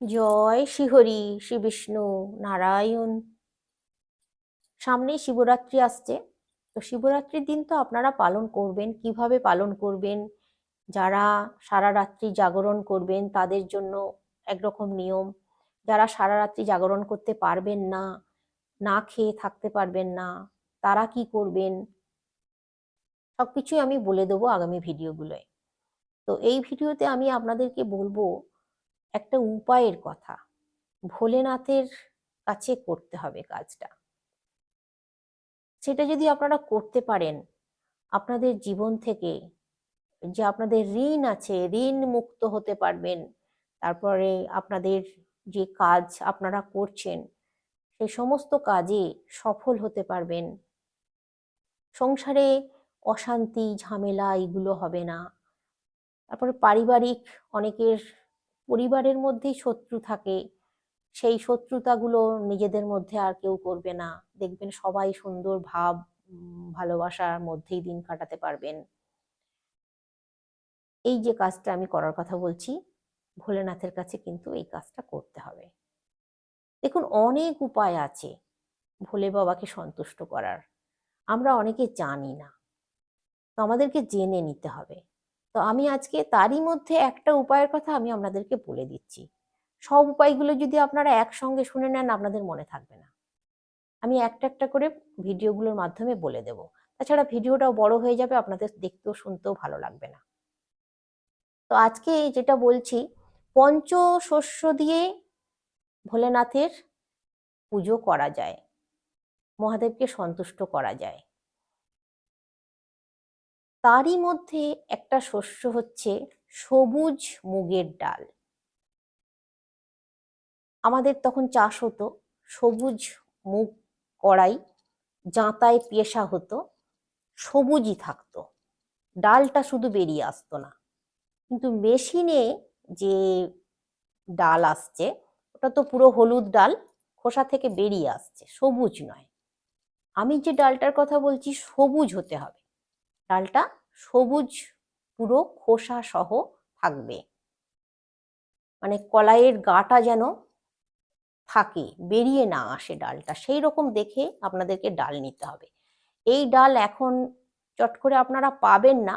জয় শ্রীহরি শ্রী বিষ্ণু নারায়ণ। সামনেই শিবরাত্রি আসছে। তো শিবরাত্রির দিন তো আপনারা পালন করবেন, কীভাবে পালন করবেন? যারা সারা রাত্রি জাগরণ করবেন, তাদের জন্য একরকম নিয়ম। যারা সারা রাত্রি জাগরণ করতে পারবেন না না খেয়ে থাকতে পারবেন না, তারা কি করবেন? সবকিছুই আমি বলে দেবো আগামী ভিডিওগুলোয়। তো এই ভিডিওতে আমি আপনাদেরকে বলব একটা উপায়ের কথা। ভোলেনাথের কাছে করতে হবে কাজটা। সেটা যদি আপনারা করতে পারেন, আপনাদের জীবন থেকে যে আপনাদের ঋণ আছে, ঋণ মুক্ত হতে পারবেন, তারপরে আপনাদের যে কাজ আপনারা করছেন সেই সমস্ত কাজে সফল হতে পারবেন। সংসারে অশান্তি, ঝামেলা, এগুলো হবে না। তারপরে পারিবারিক অনেকের পরিবারের মধ্যেই শত্রু থাকে। সেই শত্রুতাগুলো নিজেদের মধ্যে আর কেউ করবে না। দেখবেন সবাই সুন্দর ভাব ভালোবাসার মধ্যেই দিন কাটাতে পারবেন। এই যে কাজটা আমি করার কথা বলছি, ভোলেনাথের কাছে কিন্তু এই কাজটা করতে হবে। দেখুন, অনেক উপায় আছে ভোলে বাবাকে সন্তুষ্ট করার। আমরা অনেকে জানি না। তো আমাদেরকে জেনে নিতে হবে। তো আমি আজকে তারই মধ্যে একটা উপায়ের কথা আমি আপনাদেরকে বলে দিচ্ছি। সব উপায়গুলো যদি আপনারা একসঙ্গে শুনে নেন, আপনাদের মনে থাকবে না। আমি একটা একটা করে ভিডিওগুলোর মাধ্যমে বলে দেব। তাছাড়া ভিডিওটাও বড় হয়ে যাবে, আপনাদের দেখতেও, শুনতেও ভালো লাগবে না। তো আজকে যেটা বলছি, পঞ্চ শস্য দিয়ে ভোলেনাথের পুজো করা যায়। মহাদেবকে সন্তুষ্ট করা যায়। তারই মধ্যে একটা শস্য হচ্ছে সবুজ মুগের ডাল। আমাদের তখন চাষ হতো সবুজ মুগ কড়াই জাঁতায় পেশা হতো, সবুজই থাকতো। ডালটা শুধু বেরিয়ে আসতো না। কিন্তু মেশিনে যে ডাল আসছে, ওটা তো পুরো হলুদ ডাল, খোসা থেকে বেরিয়ে আসছে, সবুজ নয়। আমি যে ডালটার কথা বলছি, সবুজ হতে হবে। ডালটা সবুজ, পুরো খোসা সহ থাকবে। মানে কলাইয়ের গাটা যেন থাকে, বেরিয়ে না আসে ডালটা। সেই রকম দেখে আপনাদেরকে ডাল নিতে হবে। এই ডাল এখন চট করে আপনারা পাবেন না,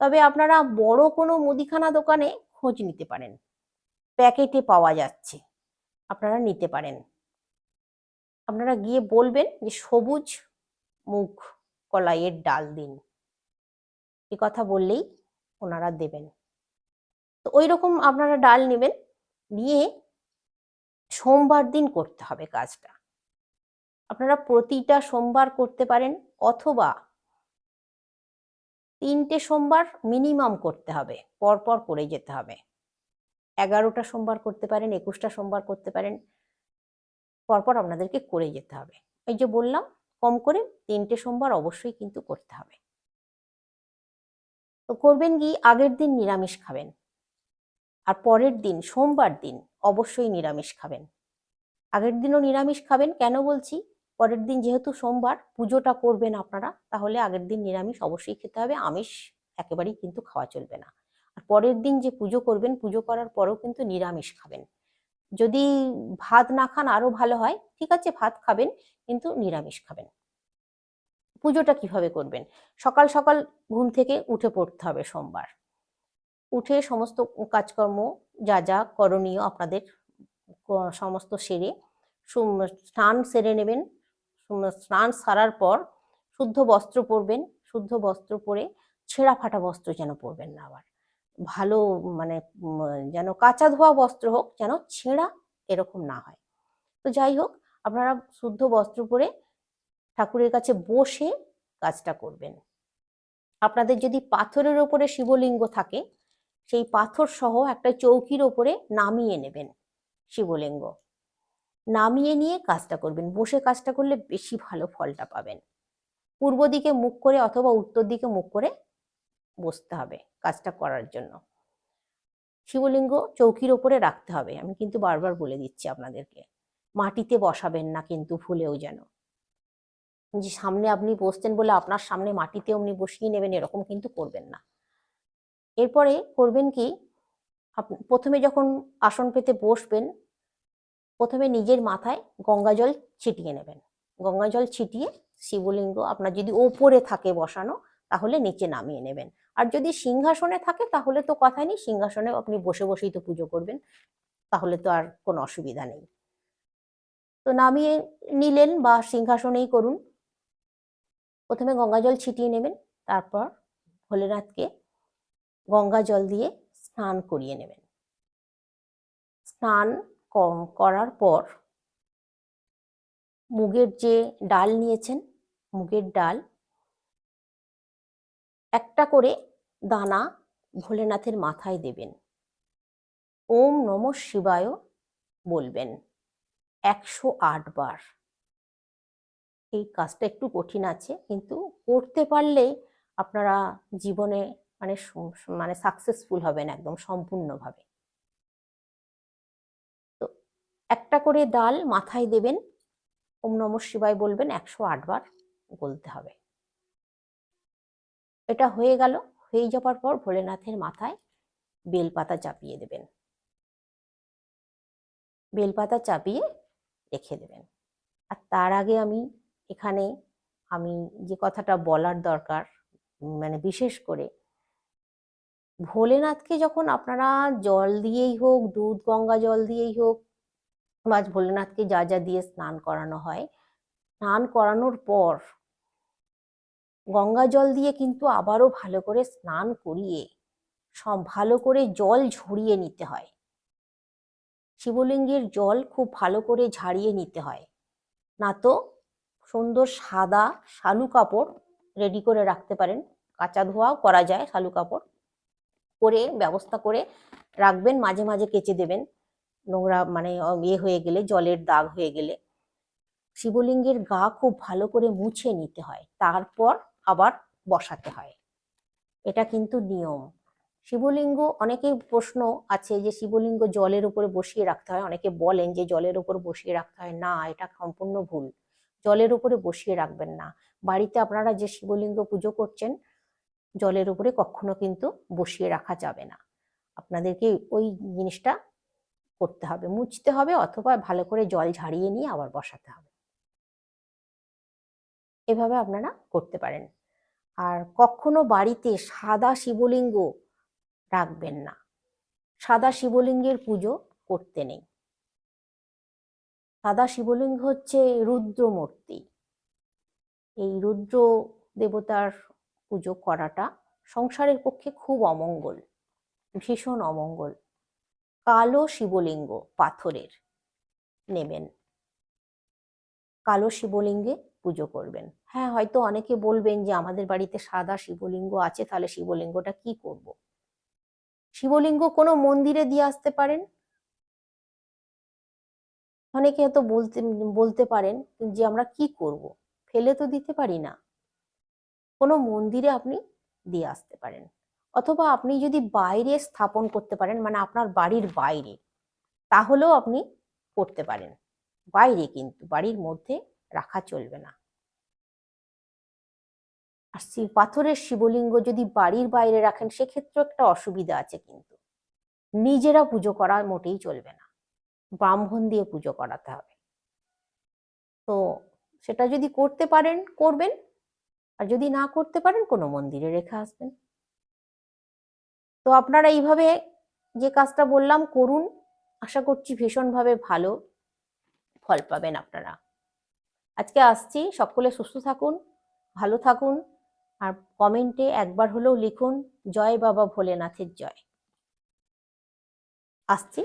তবে আপনারা বড় কোনো মুদিখানা দোকানে খোঁজ নিতে পারেন। প্যাকেটে পাওয়া যাচ্ছে, আপনারা নিতে পারেন। আপনারা গিয়ে বলবেন যে সবুজ মুখ কলাইয়ের ডাল দিন। এ কথা বললেই ওনারা দেবেন। তো ওই রকম আপনারা ডাল নেবেন, নিয়ে সোমবার দিন করতে হবে কাজটা। আপনারা প্রতিটা সোমবার করতে পারেন অথবা তিনটে সোমবার মিনিমাম করতে হবে, পরপর করে যেতে হবে। এগারোটা সোমবার করতে পারেন, একুশটা সোমবার করতে পারেন, পরপর আপনাদেরকে করে যেতে হবে। এই যে বললাম, কম করে তিনটে সোমবার অবশ্যই কিন্তু করতে হবে। তো করবেন কি, আগের দিন নিরামিষ খাবেন। আর পরের দিন, সোমবার দিন অবশ্যই নিরামিষ খাবেন। আগের দিনও নিরামিষ খাবেন, কেন বলছি? পরের দিন যেহেতু সোমবার, পুজোটা করবেন আপনারা, তাহলে আগের দিন নিরামিষ অবশ্যই খেতে হবে, আমিষ একেবারেই কিন্তু খাওয়া চলবে না। আর পরের দিন যে পুজো করবেন, পুজো করার পরেও কিন্তু নিরামিষ খাবেন। যদি ভাত না খান আরও ভালো হয়, ঠিক আছে, ভাত খাবেন, কিন্তু নিরামিষ খাবেন। পুজোটা কীভাবে করবেন? সকাল সকাল ঘুম থেকে উঠে পড়তে হবে সোমবার। উঠে সমস্ত কাজকর্ম যা যা করণীয় আপনাদের সমস্ত সেরে স্নান সেরে নেবেন। স্নান সারার পর শুদ্ধ বস্ত্র পরবেন। শুদ্ধ বস্ত্র পরে ছেঁড়া ফাটা বস্ত্র যেন পরবেন না আবার। ভালো মানে যেন কাঁচা ধোয়া বস্ত্র হোক, যেন ছেঁড়া এরকম না হয়। তো যাই হোক, আপনারা শুদ্ধ বস্ত্র পরে ঠাকুরের কাছে বসে কাজটা করবেন। আপনাদের যদি পাথরের ওপরে শিবলিঙ্গ থাকে, সেই পাথর সহ একটা চৌকির ওপরে নামিয়ে নেবেন শিবলিঙ্গ। নামিয়ে নিয়ে কাজটা করবেন। বসে কাজটা করলে বেশি ভালো ফলটা পাবেন। পূর্ব দিকে মুখ করে অথবা উত্তর দিকে মুখ করে বসতে হবে কাজটা করার জন্য। শিবলিঙ্গ চৌকির ওপরে রাখতে হবে। আমি কিন্তু বারবার বলে দিচ্ছি আপনাদেরকে। মাটিতে বসাবেন না কিন্তু ভুলেও যেন। যে সামনে আপনি বসতেন বলে আপনার সামনে মাটিতে অমনি বসিয়ে নেবেন, এরকম কিন্তু করবেন না। এরপরে করবেন কি প্রথমে যখন আসন পেতে বসবেন, প্রথমে নিজের মাথায় গঙ্গা জল ছিটিয়ে নেবেন। গঙ্গা জল ছিটিয়ে শিবলিঙ্গ আপনার যদি ওপরে থাকে বসানো, তাহলে নিচে নামিয়ে নেবেন। আর যদি সিংহাসনে থাকে, তাহলে তো কথাই নেই, সিংহাসনে আপনি বসে বসেই তো পুজো করবেন, তাহলে তো আর কোনো অসুবিধা নেই। তো নামিয়ে নিলেন বা সিংহাসনেই করুন। প্রথমে গঙ্গা জল ছিটিয়ে নেবেন, তারপর ভোলেনাথকে গঙ্গা জল দিয়ে স্নান করিয়ে নেবেন। স্নান করার পর মুগের যে ডাল নিয়েছেন, মুগের ডাল একটা করে দানা ভোলেনাথের মাথায় দেবেন। ওম নম শিবায় বলবেন, একশো আট বার। এই কাজটা একটু কঠিন আছে, কিন্তু করতে পারলে আপনারা জীবনে মানে মানে সাকসেসফুল হবেন একদম সম্পূর্ণভাবে। তো একটা করে ডাল মাথায় দেবেন, ওম নম শিবায় বলবেন, একশো আট বার বলতে হবে। এটা হয়ে গেল, হয়ে যাবার পর ভোলেনাথের মাথায় বেলপাতা চাপিয়ে দেবেন। বেলপাতা চাপিয়ে রেখে দেবেন। আর তার আগে আমি এখানে আমি যে কথাটা বলার দরকার মানে বিশেষ করে ভোলেনাথকে যখন আপনারা জল দিয়েই হোক, দুধ, গঙ্গা জল দিয়েই হোক, বা ভোলেনাথকে যা যা দিয়ে স্নান করানো হয়, স্নান করানোর পর গঙ্গা জল দিয়ে কিন্তু আবারও ভালো করে স্নান করিয়ে, সব ভালো করে জল ঝরিয়ে নিতে হয়। শিবলিঙ্গের জল খুব ভালো করে ঝাড়িয়ে নিতে হয়। না তো সুন্দর সাদা শালু কাপড় রেডি করে রাখতে পারেন। কাঁচা ধোয়াও করা যায় শালু কাপড়। করে ব্যবস্থা করে রাখবেন, মাঝে মাঝে কেচে দেবেন। নোংরা মানে ইয়ে হয়ে গেলে, জলের দাগ হয়ে গেলে। শিবলিঙ্গের গা খুব ভালো করে মুছে নিতে হয়। তারপর আবার বসাতে হয়। এটা কিন্তু নিয়ম। শিবলিঙ্গ, অনেকে প্রশ্ন আছে যে শিবলিঙ্গ জলের উপরে বসিয়ে রাখতে হয়। অনেকে বলেন যে জলের উপর বসিয়ে রাখতে হয়। না, এটা সম্পূর্ণ ভুল। জলের উপরে বসিয়ে রাখবেন না। বাড়িতে আপনারা যে শিবলিঙ্গ পুজো করছেন, জলের উপরে কখনো কিন্তু বসিয়ে রাখা যাবে না। আপনাদেরকে ওই জিনিসটা করতে হবে, মুছতে হবে অথবা ভালো করে জল ঝাড়িয়ে নিয়ে আবার বসাতে হবে। এভাবে আপনারা করতে পারেন। আর কখনো বাড়িতে সাদা শিবলিঙ্গ রাখবেন না। সাদা শিবলিঙ্গের পুজো করতে নেই। সাদা শিবলিঙ্গ হচ্ছে রুদ্রমূর্তি। এই রুদ্র দেবতার পুজো করাটা সংসারের পক্ষে খুব অমঙ্গল, ভীষণ অমঙ্গল। কালো শিবলিঙ্গ পাথরের নেবেন। কালো শিবলিঙ্গে পুজো করবেন। হ্যাঁ হয়তো অনেকে বলবেন যে আমাদের বাড়িতে সাদা শিবলিঙ্গ আছে, তাহলে শিবলিঙ্গটা কি করব। শিবলিঙ্গ কোনো মন্দিরে দিয়ে আসতে পারেন? অনেকে হয়তো বলতে বলতে পারেন যে আমরা কি করব? ফেলে তো দিতে পারি না। কোনো মন্দিরে আপনি দিয়ে আসতে পারেন। অথবা আপনি যদি বাইরে স্থাপন করতে পারেন মানে আপনার বাড়ির বাইরে, তাহলেও আপনি করতে পারেন। বাইরে কিন্তু, বাড়ির মধ্যে রাখা চলবে না। আর পাথরের শিবলিঙ্গ যদি বাড়ির বাইরে রাখেন সেক্ষেত্রে একটা অসুবিধা আছে কিন্তু। নিজেরা পুজো করা মোটেই চলবে না। ব্রাহ্মণ দিয়ে পুজো করাতে হবে। তো সেটা যদি করতে পারেন, করবেন। আর যদি না করতে পারেন, কোনো মন্দিরে রেখে আসবেন। তো আপনারা এইভাবে যে কাজটা বললাম, করুন। আশা করছি ভীষণভাবে ভালো ফল পাবেন আপনারা। আজকে আসছি। সকলে সুস্থ থাকুন, ভালো থাকুন। আর কমেন্টে একবার হলেও লিখুন, জয় বাবা ভোলেনাথের জয়। আসছি।